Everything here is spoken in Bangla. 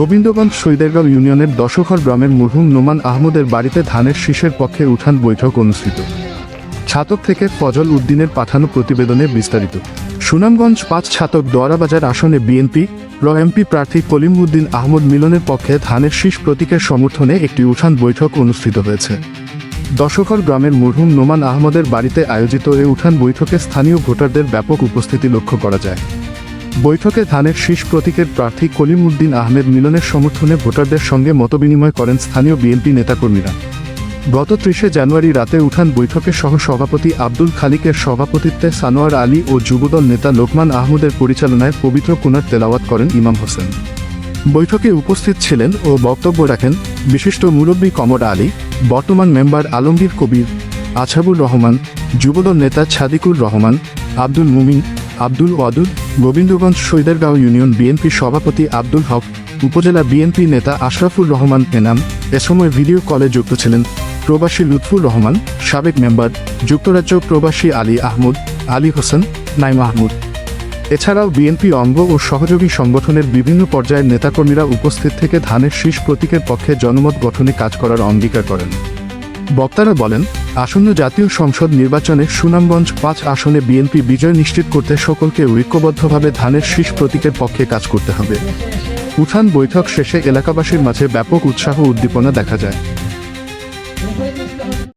গোবিন্দগঞ্জ সৈদেরগাঁও ইউনিয়নের দশঘর গ্রামের মুরহুম নোমান আহমদের বাড়িতে ধানের শীষের পক্ষে উঠান বৈঠক অনুষ্ঠিত। ছাতক থেকে ফজল উদ্দিনের পাঠানো প্রতিবেদনে বিস্তারিত। সুনামগঞ্জ পাঁচ ছাতক দোয়ারাবাজার আসনে বিএনপি, র এমপি প্রার্থী কলিম উদ্দিন আহমদ মিলনের পক্ষে ধানের শীষ প্রতীকের সমর্থনে একটি উঠান বৈঠক অনুষ্ঠিত হয়েছে। দশকর গ্রামের মরহুম নোমান আহমদের বাড়িতে আয়োজিত এ উঠান বৈঠকে স্থানীয় ভোটারদের ব্যাপক উপস্থিতি লক্ষ্য করা যায়। বৈঠকে ধানের শীষ প্রতীকের প্রার্থী কলিম উদ্দিন আহমেদ মিলনের সমর্থনে ভোটারদের সঙ্গে মতবিনিময় করেন স্থানীয় বিএনপি নেতাকর্মীরা। গত ত্রিশে জানুয়ারি রাতে উঠান বৈঠকে সহ সভাপতি আব্দুল খালিকের সভাপতিত্বে সানোয়ার আলী ও যুবদল নেতা লোকমান আহমদের পরিচালনায় পবিত্র কুনার তেলাওয়াত করেন ইমাম হোসেন। বৈঠকে উপস্থিত ছিলেন ও বক্তব্য রাখেন বিশিষ্ট মুরব্বী কমর আলী, বর্তমান মেম্বার আলমগীর কবির, আছাবুর রহমান, যুবদল নেতা ছাদিকুর রহমান, আব্দুল মুমিন, আব্দুল ওয়াদুদ গোবিন্দগঞ্জ সৈদারগাঁও ইউনিয়ন বিএনপি সভাপতি আব্দুল হক, উপজেলা বিএনপি নেতা আশরাফুর রহমান, এনাম, এ সময় ভিডিও কলে যুক্ত ছিলেন প্রবাসী লুৎফুর রহমান, সাবেক মেম্বার, যুক্তরাজ্য প্রবাসী আলী আহমদ, আলী হোসেন, নাইম মাহমুদ এছাড়াও বিএনপি অঙ্গ ও সহযোগী সংগঠনের বিভিন্ন পর্যায়ের নেতাকর্মীরা উপস্থিত থেকে ধানের শীষ প্রতীকের পক্ষে জনমত গঠনে কাজ করার অঙ্গীকার করেন। বক্তারা বলেন আসন্ন জাতীয় সংসদ নির্বাচনে সুনামগঞ্জ পাঁচ আসনে বিএনপি বিজয় নিশ্চিত করতে সকলকে ঐক্যবদ্ধভাবে ধানের শীষ প্রতীকের পক্ষে কাজ করতে হবে। উঠান বৈঠক শেষে এলাকাবাসীর মাঝে ব্যাপক উৎসাহ উদ্দীপনা দেখা যায়।